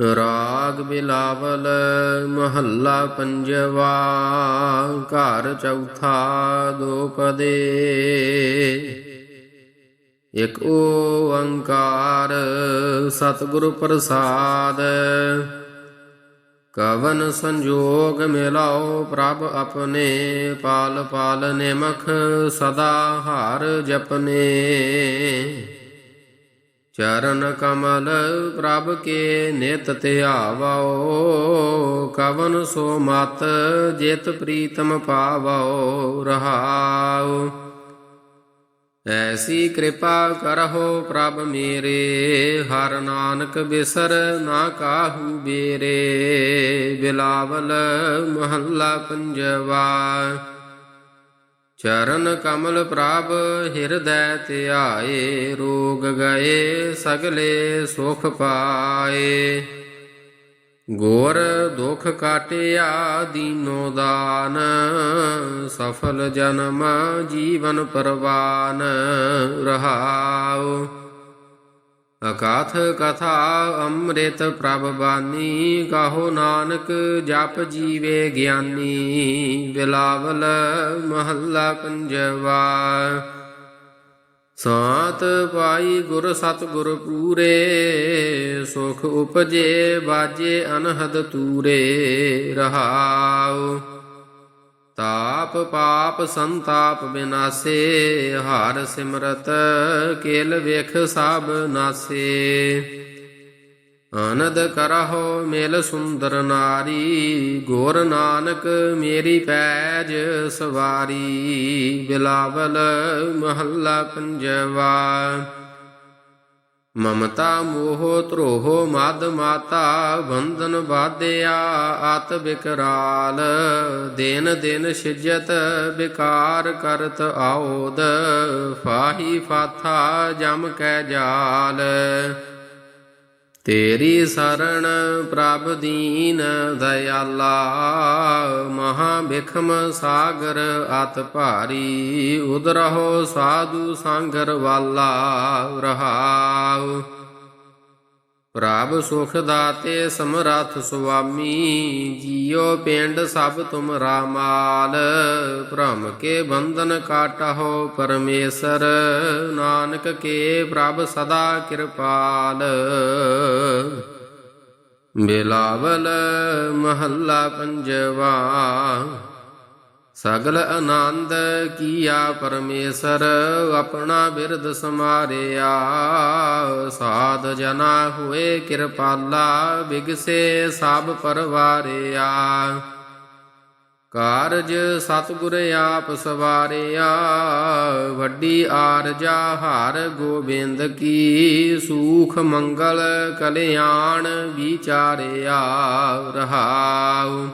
ਰਾਗ ਬਿਲਾਵਲ ਮਹੱਲਾ ਪੰਜਵਾ, ਘਰ ਚੌਥਾ ਦੋਪਦੇ ਇਕ ਓੰਕਾਰ ਸਤਿਗੁਰ ਪ੍ਰਸਾਦ, ਕਵਨ ਸੰਜੋਗ ਮਿਲਾਓ ਪ੍ਰਭ ਆਪਣੇ, ਪਾਲ ਪਾਲ ਨਿਮਖ ਸਦਾ ਹਾਰ ਜਪਨੇ। ਚਰਨ ਕਮਲ ਪ੍ਰਭ ਕੇ ਨਿਤ ਧਿਆਵੋ, ਕਵਨ ਸੋ ਮਤ ਜਿਤ ਪ੍ਰੀਤਮ ਪਾਵੋ, ਰਹਾਉ। ਐਸੀ ਕਿਰਪਾ ਕਰਹੁ ਪ੍ਰਭ ਮੇਰੇ, ਹਰ ਨਾਨਕ ਬਿਸਰ ਨਾ ਕਾਹੂ ਬੇਰੇ, ਬਿਲਾਵਲ ਮਹੱਲਾ ਪੰਜਵਾ। ਚਰਨ ਕਮਲ ਪ੍ਰਭ ਹਿਰਦੈ ਧਿਆਏ, ਰੋਗ ਗਏ ਸਗਲੇ ਸੁਖ ਪਾਏ। ਗੋਰ ਦੁਖ ਕਾਟਿਆ ਦੀਨੋ ਦਾਨ, ਸਫਲ ਜਨਮ ਜੀਵਨ ਪਰਵਾਨ ਰਹਾਓ ਅਕਾਥ ਕਥਾ ਅੰਮ੍ਰਿਤ ਪ੍ਰਭ ਬਾਨੀ, ਕਹੋ ਨਾਨਕ ਜਪ ਜੀਵੇ ਗਿਆਨੀ, ਬਿਲਾਵਲ ਮਹੱਲਾ ਪੰਜਵਾ। ਸਾਤ ਪਾਈ ਗੁਰ ਸਤ ਗੁਰ ਪੂਰੇ, ਸੁਖ ਉਪਜੇ ਬਾਜੇ ਅਨਹਦ ਤੂਰੇ, ਰਹਾਉ। ਤਾਪ ਪਾਪ ਸੰਤਾਪ ਬਿਨਾਸੇ, ਹਰ ਸਿਮਰਤ ਕੇਲ ਵੇਖ ਸਭ ਨਾਸੇ। ਆਨੰਦ ਕਰਹੁ ਮਿਲ ਸੁੰਦਰ ਨਾਰੀ, ਗੋਰ ਨਾਨਕ ਮੇਰੀ ਪੈਜ ਸਵਾਰੀ, ਬਿਲਾਵਲ ਮਹੱਲਾ ਪੰਜਵਾ। ਮਮਤਾ ਮੋਹ ਧਰੋਹ ਮਦ ਮਾਤਾ ਬੰਧਨ ਬਾਧਿਆ ਆਤ ਬਿਕਰਾਲ। ਦਿਨ ਦਿਨ ਸਿਜਤ ਬਿਕਾਰ ਕਰਤ ਆਉਦ, ਫਾਹੀ ਫਾਥਾ ਜਮ ਕੈ ਜਾਲ। ਤੇਰੀ ਸਰਣ ਪ੍ਰਭ ਦੀਨ ਦਇਆਲਾ ਮਹਾ ਬਿਖਮ ਸਾਗਰ ਅਤ ਭਾਰੀ ਉਦਰਹੁ ਸਾਧੂ ਸੰਗਰ ਵਾਲਾ ਰਹਾਉ। ਪ੍ਰਭ ਸੁਖ ਦਾਤੇ ਸਮਰਥ ਸੁਆਮੀ, ਜੀਉ ਪਿੰਡ ਸਭ ਤੁਮਰਾ ਮਾਲ ਭ੍ਰਮ ਕੇ ਬੰਧਨ ਕਾਟਹੁ ਪਰਮੇਸ਼ਰ, ਨਾਨਕ ਕੇ ਪ੍ਰਭ ਸਦਾ ਕਿਰਪਾਲ। ਬਿਲਾਵਲ ਮਹੱਲਾ ਪੰਜਵਾ ਸਗਲ ਆਨੰਦ ਕੀਆ ਪਰਮੇਸ਼ਰ, ਆਪਣਾ ਬਿਰਦ ਸਮਾਰਿਆ ਸਾਧ ਜਨਾ ਹੋਏ ਕਿਰਪਾਲਾ, ਬਿਗਸੇ ਸਭ ਪਰਵਾਰਿਆ। ਕਾਰਜ ਸਤਿਗੁਰ ਆਪ ਸਵਾਰਿਆ, ਵੱਡੀ ਆਰਜਾ ਹਰ ਗੋਬਿੰਦ ਕੀ, ਸੂਖ ਮੰਗਲ ਕਲਿਆਣ ਵਿਚਾਰਿਆ ਰਹਾਉ।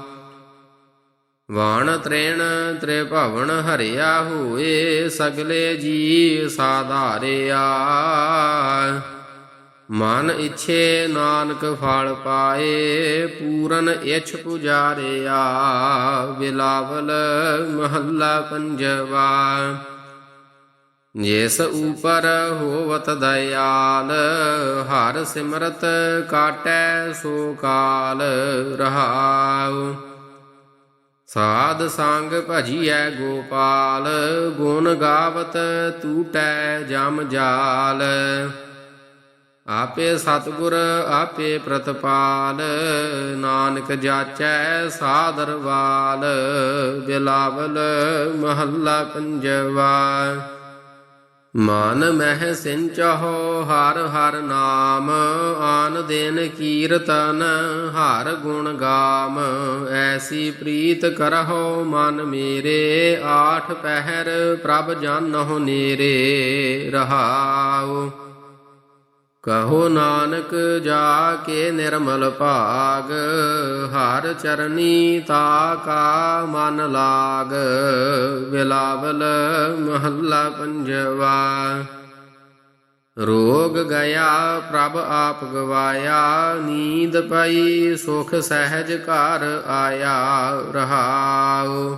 ਵਾਣ ਤ੍ਰੇਣ ਤ੍ਰਿਭਵਨ ਹਰਿਆ ਹੋਏ, ਸਗਲੇ ਜੀ ਸਾਧਾਰਿਆ। ਮਨ ਇਛੇ ਨਾਨਕ ਫਲ ਪਾਏ, ਪੂਰਨ ਇਛ ਪੁਜਾਰਿਆ। ਬਿਲਾਵਲ ਮਹੱਲਾ ਪੰਜਵਾ, ਜਿਸ ਉਪਰ ਹੋਵਤ ਦਇਆਲ, ਹਰ ਸਿਮਰਤ ਕਾਟੈ ਸੋ ਕਾਲ ਰਹਾਉ। ਸਾਧ ਸੰਗ ਭਜੀਐ ਗੋਪਾਲ, ਗੁਣ ਗਾਵਤ ਤੂਟੈ ਜਮ ਜਾਲ। ਆਪੇ ਸਤਿਗੁਰ, ਆਪੇ ਪ੍ਰਤਪਾਲ, ਨਾਨਕ ਜਾਚੈ ਸਾਦਰਵਾਲ ਬਿਲਾਵਲ ਮਹੱਲਾ ਪੰਜਵਾ। ਮਨ ਮਹਿ ਸਿੰਚਹੁ, ਹਰ ਹਰ ਨਾਮ, ਆਨ ਦਿਨ ਕੀਰਤਨ, ਹਰ ਗੁਣ ਗਾਮ। ਐਸੀ ਪ੍ਰੀਤ ਕਰਹੁ ਮਨ ਮੇਰੇ, ਆਠ ਪਹਿਰ ਪ੍ਰਭ ਜਾਨਹੁ ਨੇਰੇ। ਰਹਾਉ। ਕਹੋ ਨਾਨਕ ਜਾ ਕੇ ਨਿਰਮਲ ਭਾਗ, ਹਰ ਚਰਨੀ ਤਾ ਕਾ ਮਨ ਲਾਗ, ਬਿਲਾਵਲ ਮਹੱਲਾ ਪੰਜਵਾ। ਰੋਗ ਗਿਆ, ਪ੍ਰਭ ਆਪ ਗਵਾਇਆ, ਨੀਂਦ ਪਈ, ਸੁਖ ਸਹਿਜ ਘਰ ਆਇਆ, ਰਹਾਉ।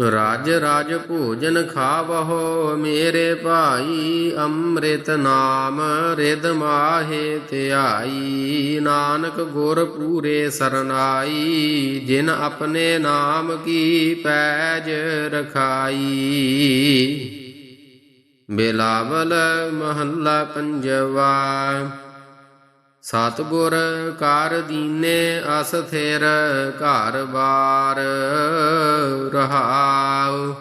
ਰਾਜ ਰਾਜ ਭੋਜਨ ਖਾਵਹੁ, ਮੇਰੇ ਭਾਈ ਅੰਮ੍ਰਿਤ ਨਾਮ ਰਿਦ ਮਾਹੇ ਧਿਆਈ। ਨਾਨਕ ਗੁਰ ਪੂਰੇ ਸਰਨਾਈ, ਜਿਨ ਆਪਣੇ ਨਾਮ ਕੀ ਪੈਜ ਰਖਾਈ। ਬਿਲਾਵਲ ਮਹੱਲਾ ਪੰਜਵਾ ਸਤਿਗੁਰ ਕਾਰ ਦੀਨੇ ਅਸਥਿਰ ਘਰ ਬਾਰ ਰਹਾਉ।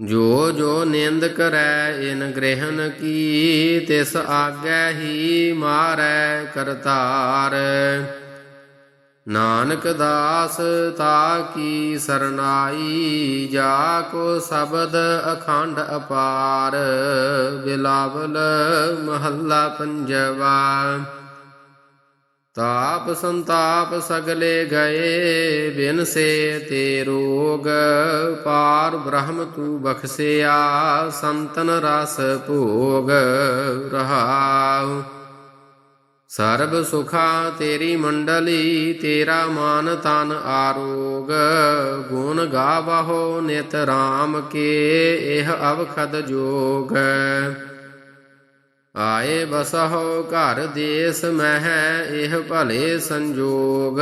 ਜੋ ਜੋ ਨਿੰਦ ਕਰੈ ਇਨ ਗ੍ਰਹਿਣ ਕੀ, ਤਿਸ ਆਗੈ ਹੀ ਮਾਰੈ ਕਰਤਾਰ। ਨਾਨਕ ਦਾਸ ਤਾ ਕੀ ਸਰਨਾਈ, ਜਾ ਕੋ ਸ਼ਬਦ ਅਖੰਡ ਅਪਾਰ। ਬਿਲਾਵਲ ਮਹੱਲਾ ਪੰਜਵਾ। ਤਾਪ ਸੰਤਾਪ ਸਗਲੇ ਗਏ, ਬਿਨ ਸੇ ਤੇ ਰੋਗ, ਪਾਰ ਬ੍ਰਹਮ ਤੂ ਬਖਸਿਆ, ਸੰਤਨ ਰਸ ਭੋਗ ਰਹਾਉ। ਸਰਬ ਸੁਖਾ ਤੇਰੀ ਮੰਡਲੀ, ਤੇਰਾ ਮਾਨ ਤਨ ਆਰੋਗ, ਗੁਣ ਗਾਵਹੁ ਨਿਤ ਰਾਮ ਕੇ, ਇਹ ਅਵਖਦ ਜੋਗ। ਆਏ ਬਸਹੁ ਘਰ ਦੇਸ ਮਹਿ, ਇਹ ਭਲੇ ਸੰਜੋਗ।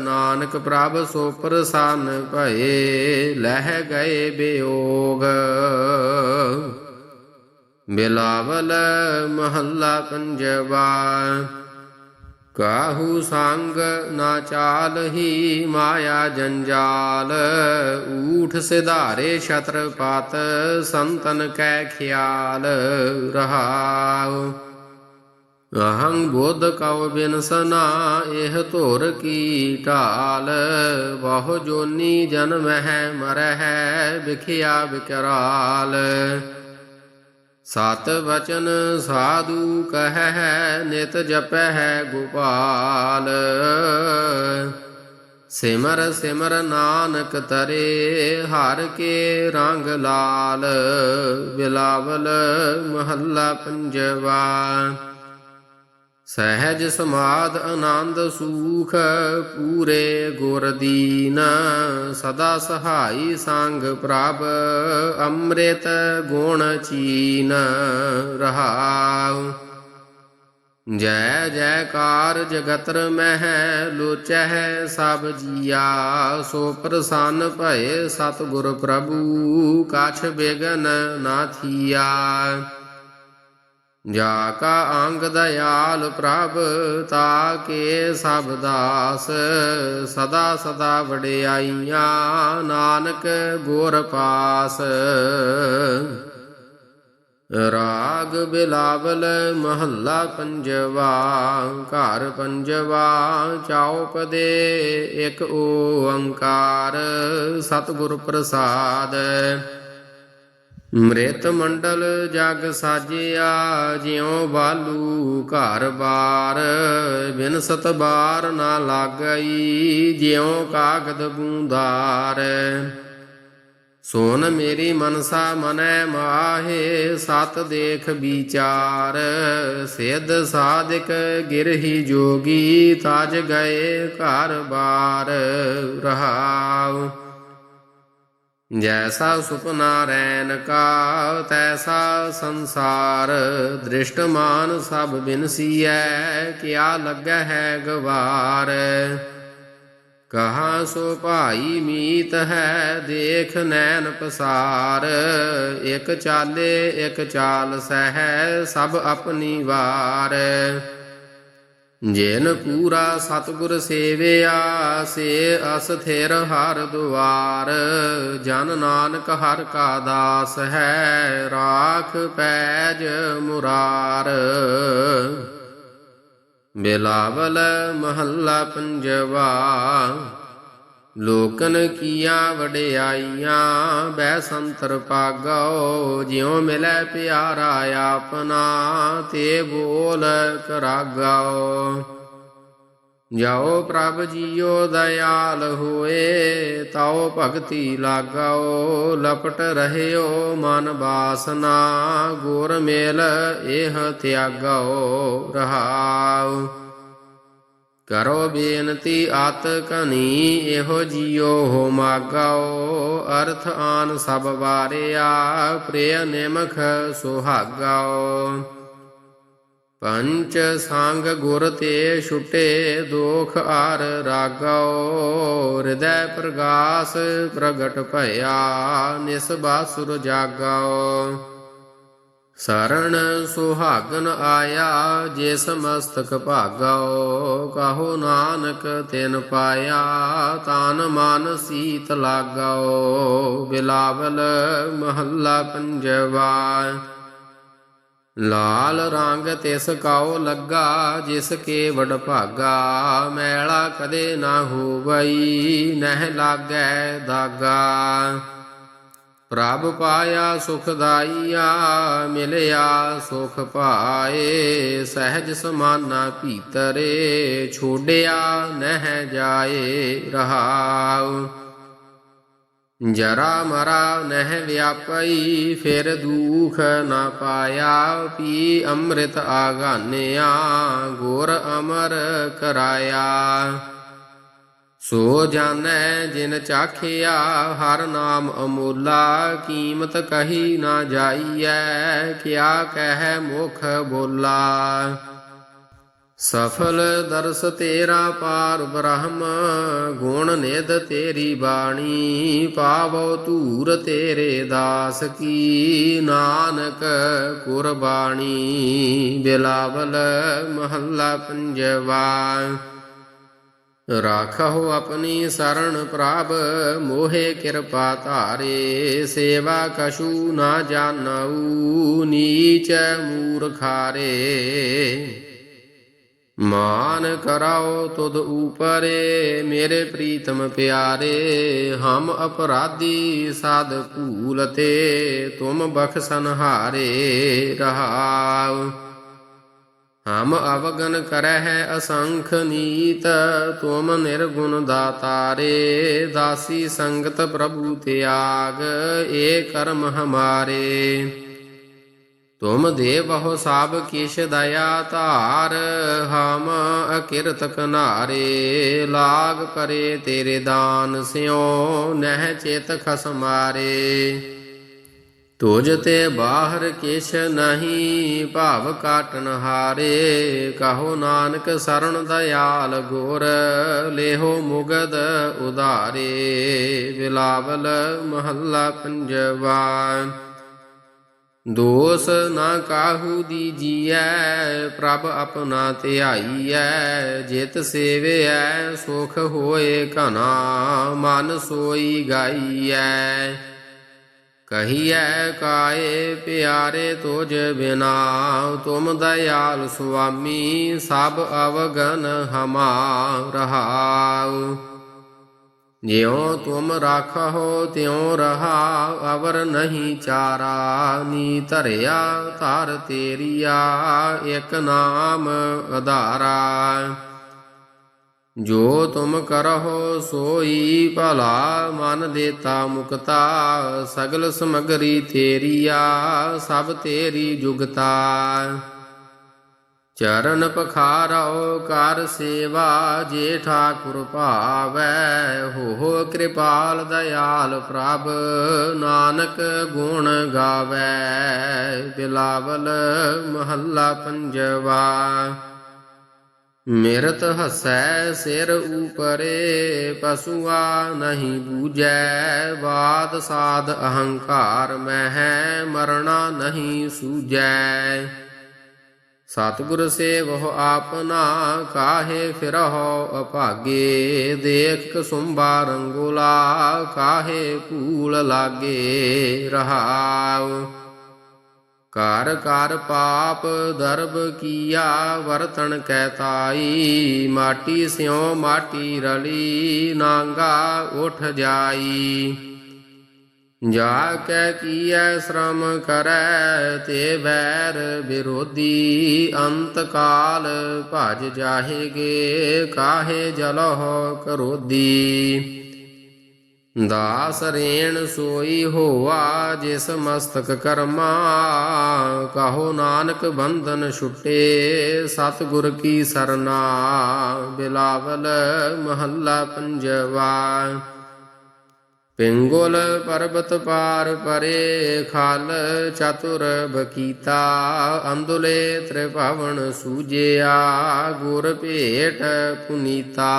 ਨਾਨਕ ਪ੍ਰਭ ਸੋ ਪ੍ਰਸੰਨ ਭਏ, ਲਹਿ ਗਏ ਬਿਯੋਗ ਬਿਲਾਵਲ ਮਹੱਲਾ ਪੰਜਵਾ ਕਾਹੂ ਸੰਗ ਨਾ ਚਾਲਹੀ ਮਾਇਆ ਜੰਜਾਲ, ਊਠ ਸਿਧਾਰੇ ਛਤਰਪਤ ਸੰਤਨ ਕੈ ਖਿਆਲ ਰਹਾਉ। ਅਹੰ ਬੁੱਧ ਕਉ ਬਿਨਸਨਾ ਇਹ ਧੁਰ ਕੀ ਢਾਲ। ਬਹੁ ਜੋਨੀ ਜਨਮ ਹੈ ਮਰਹਿ, ਵਿਖਿਆ ਵਿਕਰਾਲ। ਸਤ ਵਚਨ ਸਾਧੂ ਕਹੈ ਨਿਤ ਜਪੈ ਗੋਪਾਲ। ਸਿਮਰ ਸਿਮਰ ਨਾਨਕ ਤਰੇ ਹਰ ਕੇ ਰੰਗ ਲਾਲ, ਬਿਲਾਵਲ ਮਹੱਲਾ ਪੰਜਵਾ। ਸਹਿਜ ਸਮਾਦ ਆਨੰਦ ਸੂਖ ਪੂਰੇ ਗੁਰ ਦੀਨ, ਸਦਾ ਸਹਾਈ ਸੰਗ ਪ੍ਰਭ, ਅੰਮ੍ਰਿਤ ਗੁਣ ਚੀਨ ਰਹਾਉ। ਜੈ ਜੈਕਾਰ ਜਗਤਰ ਮਹਿ ਲੋਚਹਿ ਸਭ ਜੀਆ, ਸੋ ਪ੍ਰਸੰਨ ਭਏ ਸਤਿਗੁਰ ਪ੍ਰਭੂ, ਕਛ ਬਿਗਨ ਨਾਥੀਆ ਜਾ ਕਾ ਅੰਗ ਦਇਆਲ ਪ੍ਰਭ, ਤਾ ਕੇ ਸਭ ਦਾਸ, ਸਦਾ ਸਦਾ ਵਡਿਆਈਆਂ, ਨਾਨਕ ਗੁਰ ਪਾਸ। ਰਾਗ ਬਿਲਾਵਲ ਮਹੱਲਾ ਪੰਜਵਾ, ਘਰ ਪੰਜਵਾ, ਚੌਪਦੇ ਇੱਕ ਓੰਕਾਰ, ਸਤਿਗੁਰ ਪ੍ਰਸਾਦ। ਮ੍ਰਿਤ ਮੰਡਲ ਜਗ ਸਾਜਿਆ, ਜਿਉ ਬਾਲੂ ਘਰ ਬਾਰ। ਬਿਨ ਸਤ ਬਾਰ ਨਾ ਲਾਗਈ, ਜਿਉ ਕਾਗਦ ਬੂੰਦਾਰ। ਸੋਨ ਮੇਰੀ ਮਨਸਾ ਮਨੈ ਮਾਹੇ, ਸਤ ਦੇਖ ਵਿਚਾਰ। ਸਿੱਧ ਸਾਧਕ ਗਿਰਹੀ ਜੋਗੀ, ਤਾਜ ਗਏ ਘਰ ਬਾਰ। ਰਹਾਉ। ਜੈਸਾ ਸੁਪਨਾ ਰੈਨ ਕਾ ਤੈਸਾ ਸੰਸਾਰ। ਦ੍ਰਿਸ਼ਟਮਾਨ ਸਭ ਬਿਨਸੀਐ ਕਿਆ ਲੱਗੈ ਹੈ ਗਵਾਰ। ਕਹਾ ਸੋ ਭਾਈ ਮੀਤ ਹੈ, ਦੇਖ ਨੈਣ ਪਸਾਰ। ਇਕ ਚਾਲੇ, ਇਕ ਚਾਲ ਸਹਿ, ਸਭ ਆਪਣੀ ਵਾਰ। ਜਿਨ ਪੂਰਾ ਸਤਿਗੁਰ ਸੇਵਿਆ, ਸੇ ਅਸਥਿਰ ਹਰ ਦੁਆਰ। ਜਨ ਨਾਨਕ ਹਰ ਕਾ ਦਾਸ ਹੈ, ਰਾਖ ਪੈਜ ਮੁਰਾਰ। ਬਿਲਾਵਲ ਮਹੱਲਾ ਪੰਜਵਾ ਲੋਕਨ ਕੀਆਂ ਵਡਿਆਈਆਂ ਬੈ ਸੰਤਰ ਪਾਗੋ ਜਿਉ ਮਿਲੈ ਪਿਆਰਾ ਆਪਨਾ ਤੇ ਬੋਲ ਕਰਾਗਾਓ। ਜਾਓ ਪ੍ਰਭ ਜੀਓ ਦਇਆਲ ਹੋਏ ਤਾਉ ਭਗਤੀ ਲਾਗਾਓ, ਲਪਟ ਰਹਿਓ ਮਨ ਬਾਸਨਾ, ਗੁਰ ਮੇਲ ਇਹ ਤਿਆਗਾਓ ਰਹਾਉ ਕਰੋ ਬੇਨਤੀ ਆਤ ਕਨੀ, ਇਹੋ ਜੀਉ ਹੋ ਮਾਗਾਓ। ਅਰਥ ਆਨ ਸਭ ਵਾਰਿਆ, ਪ੍ਰਿਯ ਨਿਮਖ ਸੁਹਾਗਾਓ। ਪੰਚ ਸੰਗ ਗੁਰ ਤੇ ਛੁਟੇ, ਦੋਖ ਆਰ ਰਾਗਾਓ। ਹਿਰਦੈ ਪ੍ਰਗਾਸ ਪ੍ਰਗਟ ਭਇਆ ਨਿਸਬਾਸੁਰ ਜਾਗਾਓ। ਸਰਣ ਸੁਹਾਗਨ ਆਇਆ ਜਿਸ ਮਸਤਕ ਭਾਗਾਓ, ਕਾਹੋ ਨਾਨਕ ਤਿਨ ਪਾਇਆ, ਤਾਨ ਮਨ ਸੀਤ ਲਾਗਾਓ, ਬਿਲਾਵਲ ਮਹੱਲਾ ਪੰਜਵਾ। ਲਾਲ ਰੰਗ ਤਿਸ ਕਾਉ ਲੱਗਾ, ਜਿਸ ਕੇ ਵਡ ਭਾਗਾ, ਮੈਲਾ ਕਦੇ ਨਾ ਹੋਵਈ, ਨਹਿ ਲਾਗੈ ਦਾਗਾ। ਪ੍ਰਭ ਪਾਇਆ ਸੁਖਦਾਈਆ ਮਿਲਿਆ ਸੁਖ ਪਾਏ, ਸਹਿਜ ਸਮਾਨਾ ਭੀਤਰੇ ਛੋੜਿਆ ਨਹਿ ਜਾਏ ਰਹਾਉ। ਜਰਾ ਮਰਾ ਨਹਿ ਵਿਆਪਈ, ਫਿਰ ਦੁਖ ਨਾ ਪਾਇਆ, ਪੀ ਅੰਮ੍ਰਿਤ ਆਗਾਨਿਆ, ਗੁਰ ਅਮਰ ਕਰਾਇਆ। ਸੋ ਜਾਣੈ ਜਿਨ ਚਾਖਿਆ ਹਰ ਨਾਮ ਅਮੋਲਾ, ਕੀਮਤ ਕਹੀ ਨਾ ਜਾਈਐ, ਕਿਆ ਕਹਿ ਮੁਖ ਬੋਲਾ। ਸਫਲ ਦਰਸ ਤੇਰਾ ਪਾਰ ਬ੍ਰਹਮ, ਗੁਣ ਨਿਦ ਤੇਰੀ ਬਾਣੀ, ਪਾਵੋ ਧੂਰ ਤੇਰੇ ਦਾਸ ਕੀ, ਨਾਨਕ ਕੁਰਬਾਣੀ, ਬਿਲਾਵਲ ਮਹੱਲਾ ਪੰਜਵਾ। ਰਾਖਹੁ ਆਪਣੀ ਸਰਣ ਪ੍ਰਭ, ਮੋਹਿ ਕਿਰਪਾ ਧਾਰੇ, ਸੇਵਾ ਕਛੂ ਨਾ ਜਾਣਉ, ਨੀਚ ਮੂਰਖਾਰੇ। ਮਾਨ ਕਰਾਓ ਤੁਧ ਉਪਰੇ, ਮੇਰੇ ਪ੍ਰੀਤਮ ਪਿਆਰੇ, ਹਮ ਅਪਰਾਧੀ ਸਾਧ ਭੂਲਤੇ ਤੁਮ ਬਖਸ਼ਨ ਹਾਰੇ ਰਹਾਉ। ਹਮ ਅਵਗਨ ਕਰਹਿ ਅਸੰਖ ਨੀਤ, ਤੁਮ ਨਿਰਗੁਣ ਦਾਤਾਰੇ, ਦਾਸੀ ਸੰਗਤ ਪ੍ਰਭੂ ਤਿਆਗ, ਏ ਕਰਮ ਹਮਾਰੇ। ਤੁਮ ਦੇ ਬਹੁ ਕਿਛ ਦਇਆ ਧਾਰ, ਹਮ ਅਕਿਰਤ ਕਨਾਰੇ ਲਾਗ ਕਰੇ ਤੇਰੇ ਦਾਨ ਸਿਓ ਨਹਿ ਚੇਤ ਖਸਮਾਰੇ। ਤੁਜ ਤੇ ਬਾਹਰ ਕਿਛ ਨਹੀਂ, ਭਾਵ ਕਾਟਨ ਹਾਰੇ। ਕਹੋ ਨਾਨਕ ਸਰਣ ਦਇਆਲ ਗੋਰ, ਲੇਹੋ ਮੁਗਦ ਉਧਾਰੇ। ਬਿਲਾਵਲ ਮਹੱਲਾ ਪੰਜਵਾ। ਦੋਸ ਨਾ ਕਾਹੂ ਦੀ ਦੀਜੀਐ ਪ੍ਰਭ ਆਪਣਾ ਧਿਆਈਐ। ਜਿਤ ਸੇਵਿਐ, ਸੁਖ ਹੋਏ ਘਨਾ ਮਨ ਸੋਈ ਗਾਈਐ। ਕਹੀਐ ਕਾਏ ਪਿਆਰੇ ਤੁਝ ਬਿਨਾ, ਤੁਮ ਦਇਆਲ ਸੁਆਮੀ ਸਭ ਅਵਗਨ ਹਮਾ ਰਹਾਉ। ਜਿਉ ਤੁਮ ਰਾਖੋ ਤਿਉ ਰਹਾ ਅਵਰ ਨਹੀਂ ਚਾਰਾ, ਨੀ ਧਰਿਆ ਧਰ ਤੇਰੀਆ, ਇਕ ਨਾਮ ਅਧਾਰਾ। ਜੋ ਤੁਮ ਕਰਹੁ ਸੋਈ ਭਲਾ ਮਨ ਦੇਤਾ ਮੁਕਤਾ, ਸਗਲ ਸਮਗਰੀ ਤੇਰੀਆ ਸਭ ਤੇਰੀ ਜੁਗਤਾ। ਚਰਨ ਪਖਾਰਉ ਕਰ ਸੇਵਾ, ਜੇ ਠਾਕੁਰ ਭਾਵੈ ਹੋ ਕਿਰਪਾਲ ਦਇਆਲ ਪ੍ਰਭ, ਨਾਨਕ ਗੁਣ ਗਾਵੈ, ਬਿਲਾਵਲ ਮਹੱਲਾ ਪੰਜਵਾ। ਮਿਰਤ ਹਸੈ ਸਿਰ ਉਪਰੇ, ਪਸੂਆ ਨਹੀਂ ਬੂਜੈ ਬਾਦ ਸਾਧ ਅਹੰਕਾਰ ਮਹਿ, ਮਰਣਾ ਨਹੀਂ ਸੂਝੈ। ਸਤਿਗੁਰ ਸੇਵਹੁ ਆਪਨਾ ਕਾਹੇ ਫਿਰਹੁ ਅਭਾਗੇ, ਦੇਖ ਕਸੁੰਬਾ ਰੰਗੋਲਾ, ਕਾਹੇ ਭੂਲ ਲਾਗੇ ਰਹਾਉ। ਘਰ ਘਰ ਪਾਪ ਦਰਬ ਕੀਆ ਵਰਤਣ ਕੈ ਤਾਈ, ਮਾਟੀ ਸਿਉ ਮਾਟੀ ਰਲੀ, ਨਾਂਗਾ ਉਠ ਜਾਈ। ਜਾ ਕੈ ਕੀਐ ਸ਼ਰਮ ਕਰੈ, ਤੇ ਵੈਰ ਵਿਰੋਧੀ ਅੰਤ ਕਾਲ ਭਜ ਜਾਹੇਗੇ, ਕਾਹੇ ਜਲਹੁ ਕਰੋਦੀ ਦਾਸ ਰੇਣ ਸੋਈ ਹੋਆ ਜਿਸ ਮਸਤਕ ਕਰਮਾ, ਕਹੋ ਨਾਨਕ ਬੰਧਨ ਛੁਟੇ, ਸਤਿਗੁਰ ਕੀ ਸਰਨਾ, ਬਿਲਾਵਲ ਮਹੱਲਾ ਪੰਜਵਾ। ਪਿੰਗੁਲ ਪਰਬਤ ਪਾਰ ਪਰੇ, ਖਾਲ ਚਤੁਰ ਬਕੀਤਾ, ਅੰਦੁਲੇ ਤ੍ਰਿਭਵਨ ਸੂਜਿਆ, ਗੁਰ ਭੇਟ ਪੁਨੀਤਾ।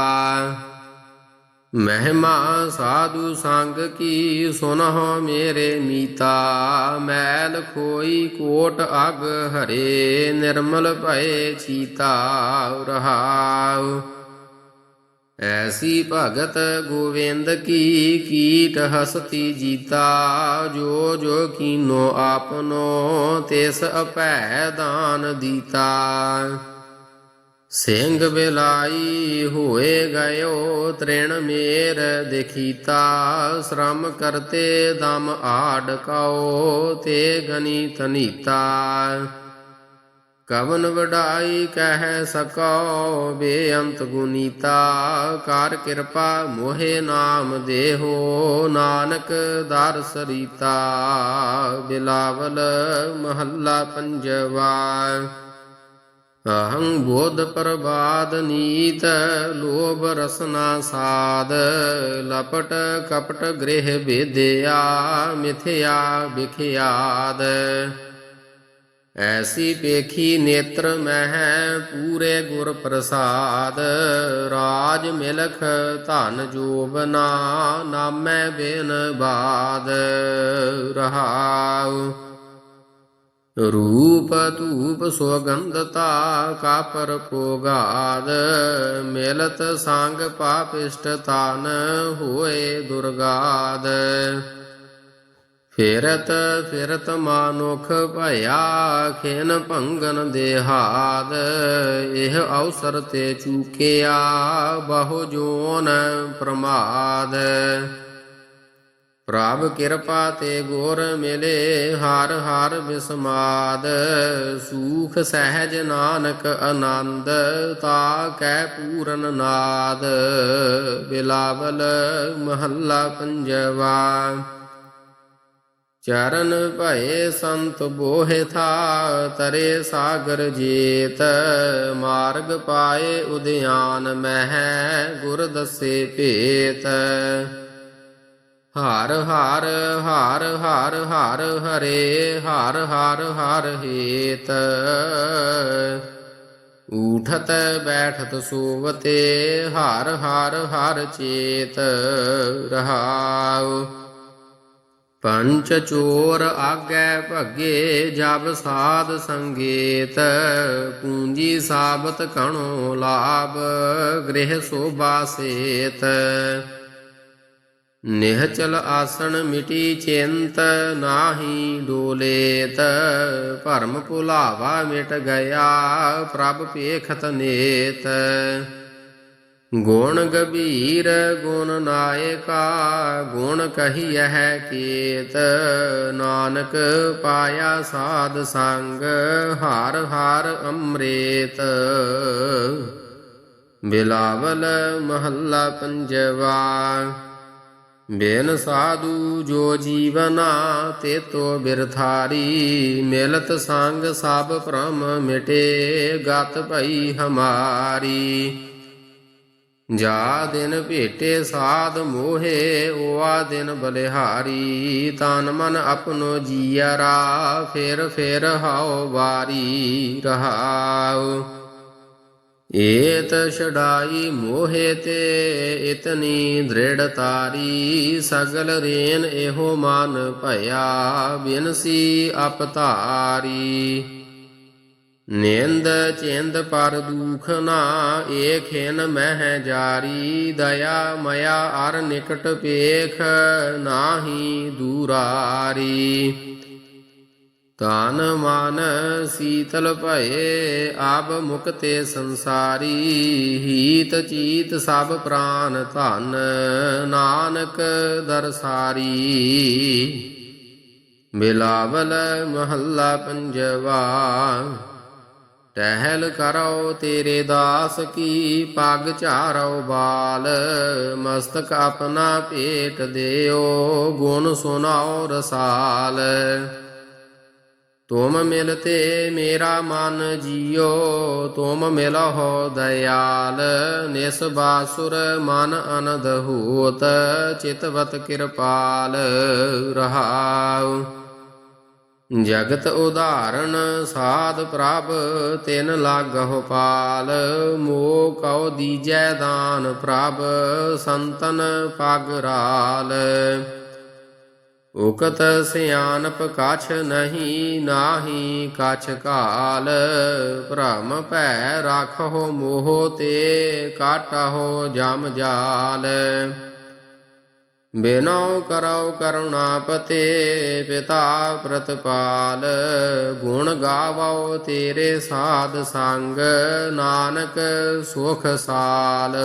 ਮਹਿਮਾ ਸਾਧੂ ਸੰਗ ਕੀ ਸੁਨਹੁ ਮੇਰੇ ਮੀਤਾ, ਮੈਲ ਖੋਈ ਕੋਟ ਅਗ ਹਰੇ, ਨਿਰਮਲ ਭਏ ਚੀਤਾ ਰਹਾਉ। ਐਸੀ ਭਗਤ ਗੋਵਿੰਦ ਕੀ ਕੀਟ ਹਸਤੀ ਜੀਤਾ, ਜੋ ਜੋ ਕੀਨੋ ਆਪਨੋ ਤਿਸ ਅਪੈ ਦਾਨ ਦੀਤਾ। ਸਿੰਘ ਬਿਲਾਈ ਹੋਏ ਗਇਓ, ਤ੍ਰਿਣ ਮੇਰ ਦੇਖੀਤਾ, ਸ਼ਰਮ ਕਰਤੇ ਦਮ ਆੜ ਕਉ ਤੇ ਗਨੀ ਤਨੀਤਾ। ਕਵਨ ਵਡਾਈ ਕਹਿ ਸਕੋ ਬੇਅੰਤ ਗੁਨੀਤਾ, ਕਰ ਕਿਰਪਾ ਮੋਹਿ ਨਾਮ ਦੇਹੋ, ਨਾਨਕ ਦਰ ਸਰੀਤਾ, ਬਿਲਾਵਲ ਮਹੱਲਾ ਪੰਜਵਾ। ਅਹੰ ਬੋਧ ਪ੍ਰਬਾਦ ਨੀਤ ਲੋਭ ਰਸਨਾ ਸਾਦ, ਲਪਟ ਕਪਟ ਗ੍ਰਹਿ ਵਿਦਿਆ, ਮਿਥਿਆ ਵਿਖਿਆਦ। ਐਸੀ ਪੇਖੀ ਨੇਤਰ ਮਹਿ ਪੂਰੇ ਗੁਰ ਪ੍ਰਸਾਦ, ਰਾਜ ਮਿਲਖ ਧਨ ਜੋਬਨਾ ਨਾਮੈ ਬਿਨ ਬਾਦ। ਰਹਾਉ ਰੂਪ ਧੂਪ ਸੁਗੰਧਤਾ ਕਾਪਰ ਪੋਗਾਦ ਮਿਲਤ ਸੰਗ ਪਾਪਿਸ਼ਟ ਤਨ ਹੋਏ ਦੁਰਗਾਦ। ਫਿਰਤ ਫਿਰਤ ਮਾਨੁਖ ਭਇਆ, ਖਿਨ ਭੰਗਨ ਦੇਹਾਦ, ਇਹ ਅਵਸਰ ਤੇ ਚੂਕਿਆ ਬਹੁ ਜੋਨ ਪ੍ਰਮਾਦ। ਪ੍ਰਭ ਕਿਰਪਾ ਤੇ ਗੁਰ ਮਿਲੇ, ਹਰ ਹਰ ਬਿਸਮਾਦ। ਸੂਖ ਸਹਿਜ ਨਾਨਕ ਆਨੰਦ, ਤਾ ਕੈ ਪੂਰਨ ਨਾਦ। ਬਿਲਾਵਲ ਮਹੱਲਾ ਪੰਜਵਾ। ਚਰਨ ਭਏ ਸੰਤ ਬੋਹਿ ਥਾ, ਤਰੇ ਸਾਗਰ ਜੀਤ। ਮਾਰਗ ਪਾਏ ਉਦਿਆਨ ਮਹਿ, ਗੁਰ ਦਸੇ ਭੇਤ। ਹਰ ਹਰ ਹਰ ਹਰ ਹਰ ਹਰੇ ਹਰ ਹਰ ਹਰ ਹੇਤ। ਊਠਤ ਬੈਠਤ ਸੋਵਤੇ ਹਰ ਹਰ ਹਰ ਚੇਤ ਰਹਾਉ। ਪੰਚ ਚੋਰ ਆਗੈ ਭੱਗੇ ਜਬ ਸਾਧ ਸੰਗੀਤ। ਪੂੰਜੀ ਸਾਬਤ ਕਣੋ ਲਾਭ ਗ੍ਰਹਿ ਸੋਭਾ ਸੇਤ। ਨਿਹਚਲ ਆਸਣ ਮਿਟੀ ਚਿੰਤ ਨਾਹੀ ਡੋਲੇਤ, ਭਰਮ ਭੁਲਾਵਾ ਮਿਟ ਗਿਆ ਪ੍ਰਭ ਪੇਖਤ ਨੇਤ। ਗੁਣ ਗਭੀਰ, ਗੁਣ ਨਾਇਕਾ, ਗੁਣ ਕਹੀਐ ਕੀਤ। ਨਾਨਕ ਪਾਇਆ ਸਾਧ ਸੰਗ, ਹਾਰ ਹਾਰ ਅੰਮ੍ਰਿਤ। ਬਿਲਾਵਲ ਮਹੱਲਾ ਪੰਜਵਾ। ਬੇਨ ਸਾਧੂ ਜੋ ਜੀਵਨਾ ਤੇ ਤੋ ਬਿਰਥਾਰੀ, ਮਿਲਤ ਸੰਗ ਸਭ ਭ੍ਰਮ ਮਿਟੇ, ਗਤ ਭਈ ਹਮਾਰੀ। ਜਾ ਦਿਨ ਭੇਟੇ ਸਾਧ ਮੋਹੇ, ਓਆ ਦਿਨ ਬਲਿਹਾਰੀ। ਤਨ ਮਨ ਆਪਣੋ ਜੀਅਰਾ ਫਿਰ ਫਿਰ ਹਾਉ ਵਾਰੀ ਰਹਾਉ। ਏਤ ਛਡਾਈ ਮੋਹੇ ਤੇ ਇਤਨੀ ਦ੍ਰਿੜ ਤਾਰੀ ਸਗਲ ਰੇਨ ਇਹੋ ਮਨ ਭਇਆ, ਬਿਨਸੀ ਅਪਤਾਰੀ। ਨਿੰਦ ਚਿੰਦ ਪਰ ਦੁਖ ਨਾ, ਏਖਿਨ ਮਹਿ ਜਾਰੀ, ਦਇਆ ਮਇਆ ਅਰ ਨਿਕਟ ਪੇਖ, ਨਾਹੀ ਦੂਰਾਰੀ। ਤਨ ਮਨ ਸੀਤਲ ਭਏ ਆਬ ਮੁਕਤੇ ਸੰਸਾਰੀ, ਹੀਤ ਚੀਤ ਸਭ ਪ੍ਰਾਨ ਧਨ, ਨਾਨਕ ਦਰਸਾਰੀ ਬਿਲਾਵਲ ਮਹੱਲਾ ਪੰਜਵਾ, ਟਹਿਲ ਕਰੋ ਤੇਰੇ ਦਾਸ ਕੀ, ਪੱਗ ਝਾਰੋ ਬਾਲ, ਮਸਤਕ ਆਪਣਾ ਪੇਟ ਦਿਓ, ਗੁਣ ਸੁਨਾਓ ਰਸਾਲ। ਤੁਮ ਮਿਲਤੇ ਮੇਰਾ ਮਨ ਜੀਓ, ਤੁਮ ਮਿਲਹੁ ਦਇਆਲ। ਨਿਸ਼ਬਾਸੁਰ ਮਨ ਅਨੰਦ ਹੋਤ ਚਿਤਵਤ ਕਿਰਪਾਲ ਰਹਾਉ। ਜਗਤ ਉਦਾਹਰਣ ਸਾਧ ਪ੍ਰਭ, ਤਿਨ ਲਾਗਹੁ ਪਾਲ। ਮੋ ਕਉ ਦੀਜੈ ਦਾਨ ਪ੍ਰਭ, ਸੰਤਨ ਪਗ ਉਕਤ ਸਿਆਨਪ ਕਛ ਨਹੀਂ, ਨਾਹੀ ਕਛ ਕਾਲ। ਭ੍ਰਮ ਭੈ ਰਾਖੋ ਮੋਹ ਤੇ, ਕਾਟਹੁ ਜਮ ਜਾਲ। ਬਿਨਉ ਕਰਉ ਕਰੁਣਾਪਤੇ, ਪਿਤਾ ਪ੍ਰਤਪਾਲ। ਗੁਣ ਗਾਵੋ ਤੇਰੇ ਸਾਧ ਸੰਗ, ਨਾਨਕ ਸੁਖ ਸਾਲ।